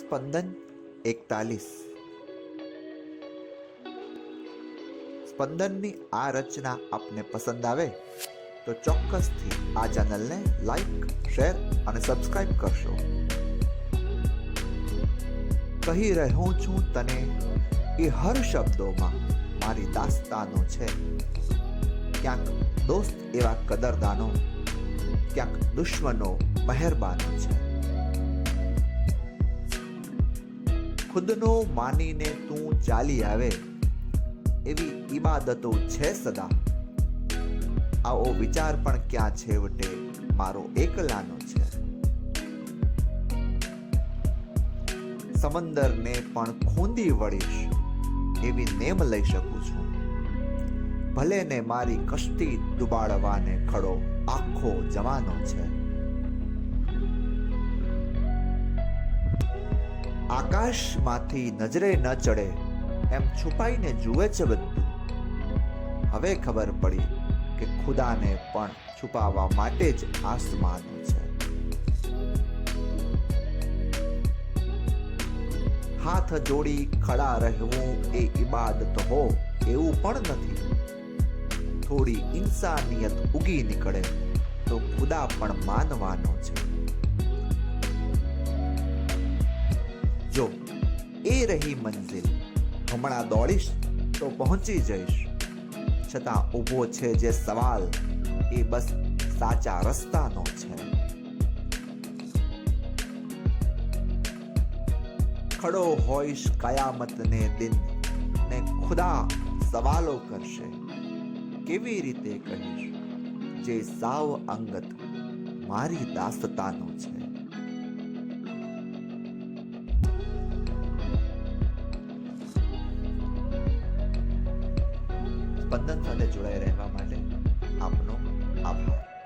સ્પંદન એકતાલીસ. સ્પંદનની આ રચના આપને પસંદ આવે તો ચોક્કસથી આ ચેનલને લાઈક, શેર અને સબસ્ક્રાઇબ કરશો. કહી રહ્યો છું તને એ હર શબ્દોમાં મારી દાસ્તાનો છે. ક્યાંક દોસ્ત એવા કદરદાનો, ક્યાંક દુશ્મનો, મહેરબાનો છે. ખુદનો માનીને તું ચાલી આવે, એવી ઈબાદતો છે સદા. આવો વિચાર પણ ક્યાં છેવટે મારો એકલાનો છે. સમંદરને પણ ખૂંદી વળીશ, એવી નેમ લઈ શકું છું. ભલે ને મારી કશ્તી ડુબાડવાને ખડો આખો જવાનો છે. આકાશમાંથી નજરે ન ચડે, એમ છુપાઈને જુએ છે બધું. હવે ખબર પડી કે ખુદાને પણ છુપાવવા માટે જ આસમાનો છે. હાથ જોડી ખડા રહેવું એ ઇબાદત હો, એવું પણ નથી. થોડી ઇન્સાનિયત ઉગી નીકળે, તો ખુદા પણ માનવાનો છે. જો એ રહી મંઝિલ હમણાં દોડીશ તો પહોંચી જઈશ. છતાં ઊભો છે જે સવાલ, એ બસ સાચા રસ્તાનો છે. ખડો હોઈશ કયામતને દિન ને ખુદા સવાલો કરશે. કેવી રીતે કહીશ? જે સાવ અંગત મારી દાસતાનો છે. સ્પંદન સાથે જોડાઈ રહેવા માટે આપનો આભાર.